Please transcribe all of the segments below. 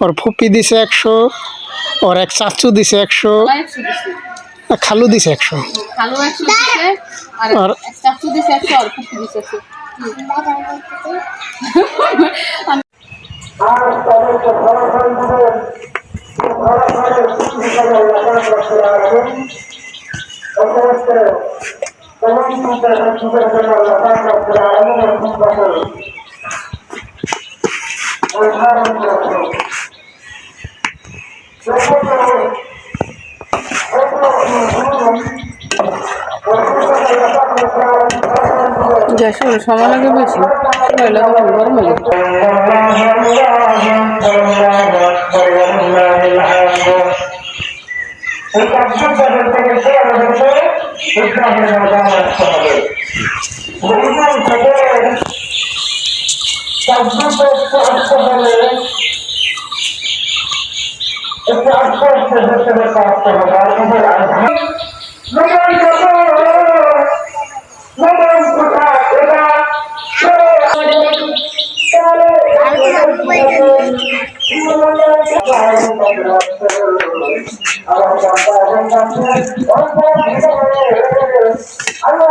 ওর ফুপি দিছে একশো ওর এক চাচু দিছে একশো আর খালু দিছে একশো। দিছে আর আর- এক চাচু দিছে একশো আর কুকুর দিছে একশো যাইছে সময় লাগে বেশি সময় লাগে গরম লাগে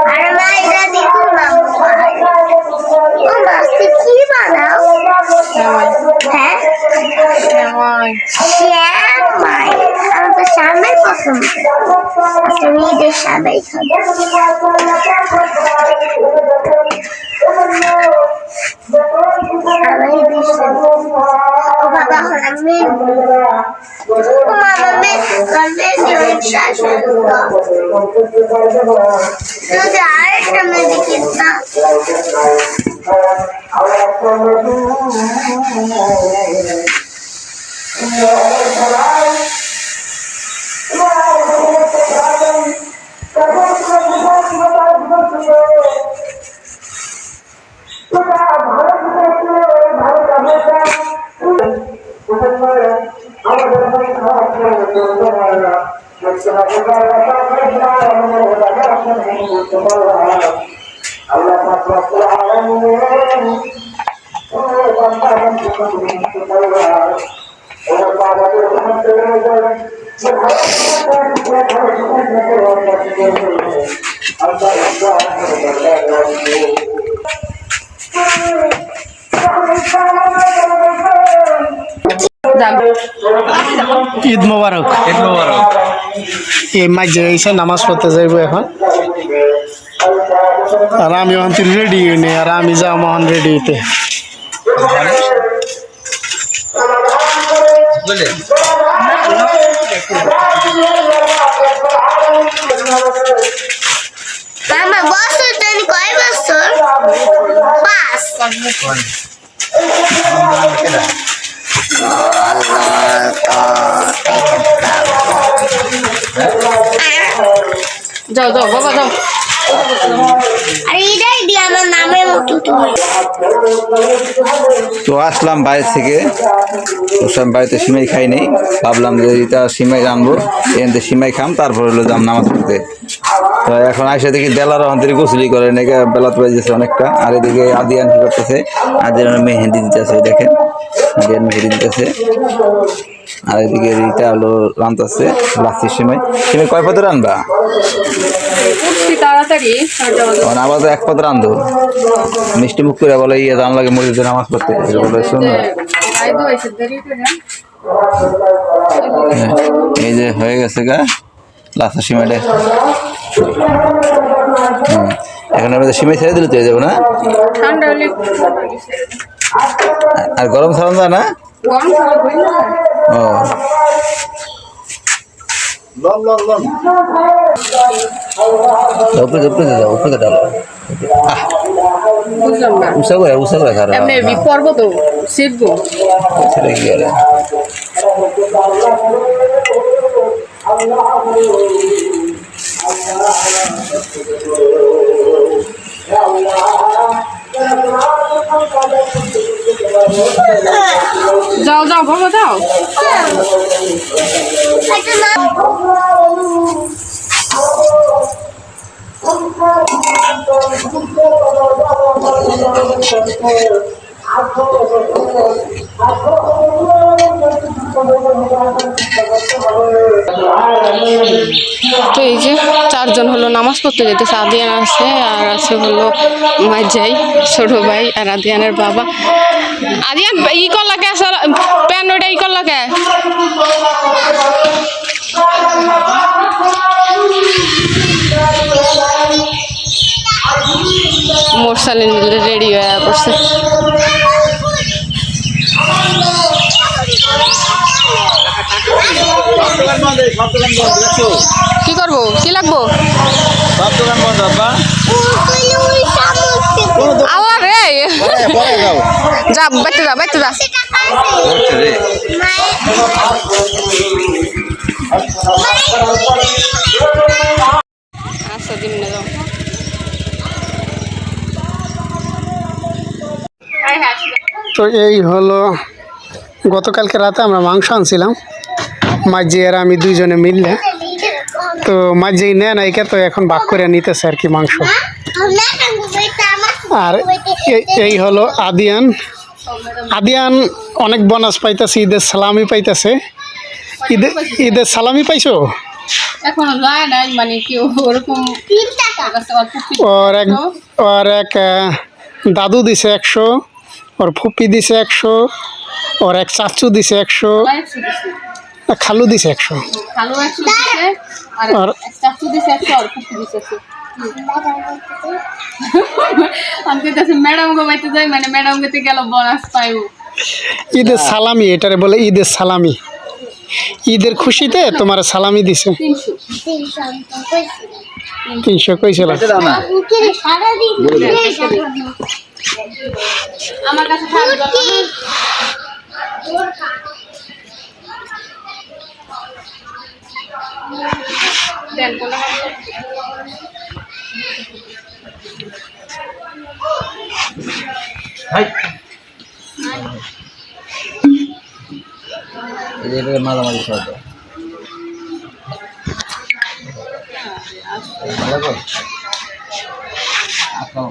আরে মা এটা দেখো না ও মাছটা কি আচ্ছা আমি এদের শ্যামাই খাব শ্যামাই। ও বাবা এখন আমি আরেকটা মেয়ে ঈদ মোবারক। ঈদ মোবারক। এই মাঝে এসে নামাজ পড়তে যাইব এখন আর আমি এখন রেডি হইনি আর আমি যাও মহান রেডি হইতে বুঝলে মামা বছর তুমি কয় বছর পাঁচ যাও যাও বাবা যাও। তো আসলাম বাইরে থেকে। তো সব বাড়িতে সিমাই খাই নেই। ভাবলাম যে এটা সিমাই আনব এখান সিমাই খাম তারপর হলো যাম নামাজ পড়তে। তো এখন আইসা দেখি বেলার ওখান থেকে গোসলি করে নাকি বেলা তো বাজেছে অনেকটা। আর এদিকে আদিয়ান কি করতেছে আদিয়ান মেহেন্দি দিতেছে দেখেন। আদিয়ান মেহেন্দি দিতেছে। আর এদিকে রিটা হলো রান্তাছে লাস্তির সিমাই সিমাই কয় পথে রানবা আবার তো এক পথ রান্ধো মিষ্টি মুখ করে বলে ইয়ে জান লাগে মসজিদে নামাজ পড়তে। এটা বলে শুনো। করে। হ্যাঁ, এই যে হয়ে গেছে গা লাস্ট সিমেন্টে। এখন আমরা সিমেন্ট ছেড়ে দিলে তো হয়ে যাব না? আর গরম ছাড়ান না? গরম উপরে উপরে দাও উপরে না উষা করে উষা করে খারাপ এমনি বিপর্ব তো শিখব সেটা কি করে যাও যাও বাবা যাও। নাম তো এই যে চারজন হলো নামাজ পড়তে যেতেছে, আদিয়ান আছে আর আছে হলো মাইজাই, ছোট ভাই আর আদিয়ানের বাবা। আদিয়ান, ই করলাকে প্যান ওটা ই করলাকে মোরসালিন রেডি হয়ে পড়ছে। কি করব? কি লাগবো? আল্লাহ রে। যা বাইতে যা বাইতে যা। আচ্ছা দিন না যাও। তো এই হলো গতকালকে রাতে আমরা মাংস আনছিলাম। মাঝি আর আমি দুইজনে মিললে তো মাঝি নেয় না একে তো এখন ভাগ করে নিতেছে আর কি মাংস। আর এই হলো আদিয়ান। আদিয়ান অনেক বোনাস পাইতেছে ঈদের সালামি পাইতেছে। ঈদের ঈদের সালামি পাইছো? মানে ওর এক ওর এক দাদু দিছে একশো ওর ফুপি দিছে একশো ওর এক চাচু দিছে একশো। খালু দিছে একশো। ভালো একশো দিছে আর আর চাচু দিছে একশো আর কুচি দিছে একশো। আমি কইতাছি ম্যাডাম গো বাইতে যাই মানে ম্যাডাম গেতে গেল বোনাস পাইবো। ঈদের সালামি এটারে বলে ঈদের সালামি। ঈদের খুশিতে তোমার সালামি দিছে। তিনশো। তিনশো কইছিল। আমার কাছে দেন কোনো মাঝামাঝি সব আপনার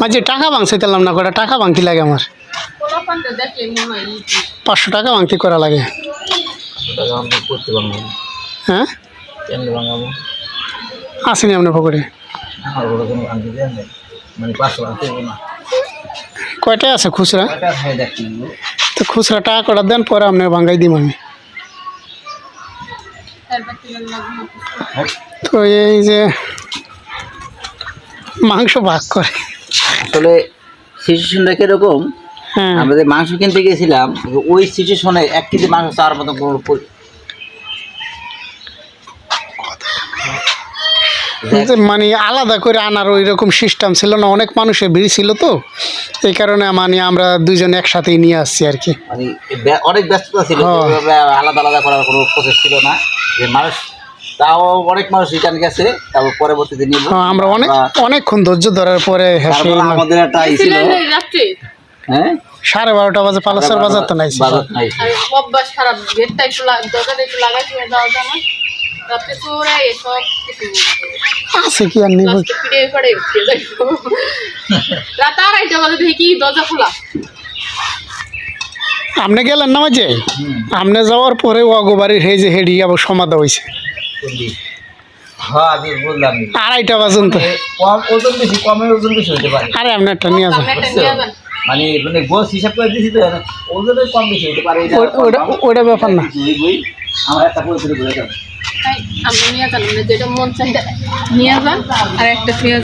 মাঝে টাকা ভাঙছে না কটা টাকা ভাঙতি লাগে আমার? হয়। পাঁচশো টাকা ভাঙতি করা লাগে। হ্যাঁ? আসেনি আপনার পকেটে? মানে কয়টা আছে খুচরা তো খুচরা টাকা কটা দেন পরে আপনার ভাঙ্গাই দিম আমি। লাগবে। তো এই যে মাংস ভাগ করে। আসলে সিচুয়েশনটা কীরকম? হ্যাঁ আমরা যে মাংস কিনতে গেছিলাম ওই সিচুয়েশনে এক কেজি মাংস চাওয়ার মতো কোনো পরি- মানে আলাদা করে আনার ওই রকম সিস্টেম ছিল না অনেক মানুষের ভিড় ছিল তো। এই কারণে মানে আমরা দুইজন একসাথেই নিয়ে আসছি আর কি। মানে অনেক ব্যস্ততা ছিল হ্যাঁ। আলাদা আলাদা করার কোনো প্রসেস ছিল না। যে মানুষ তাও অনেক মানুষ রিটার্ন গেছে তারপর পরবর্তীতে নিব হ্যাঁ, আমরা অনেক অনেকক্ষণ ধৈর্য ধরার পরে হ্যাঁ আমাদের একটা ছিল। হ্যাঁ? সাড়ে বারোটা বাজে পালাসার বাজার তো নাই অভ্যাস খারাপ গেটটা একটু একটু লাগাই দেওয়া যায় না। আছে কি আর নেই লাস্টে ফিরে পড়ে উঠে যাইবো রাত আড়াইটা বাজে দেখি দরজা খোলা। আপনি গেলেন না মাঝে? আপনি যাওয়ার পরে অগবাড়ির হে যে হেডি আবার সমাধা হয়েছে হ্যাঁ আমি বললাম আড়াইটা পারে। আরে আপনি একটা নিয়ে যান নিয়ে মানে মানে গোস হিসাব করে দিছি তো ওজনের কম বেশি হতে পারে ওটা ওটা ব্যাপার না। আমার একটা পরিচয় ঘুরে যাবে। তাই আপনি নিয়ে যান যেটা মন চাই নিয়ে যান আর একটা পেঁয়াজ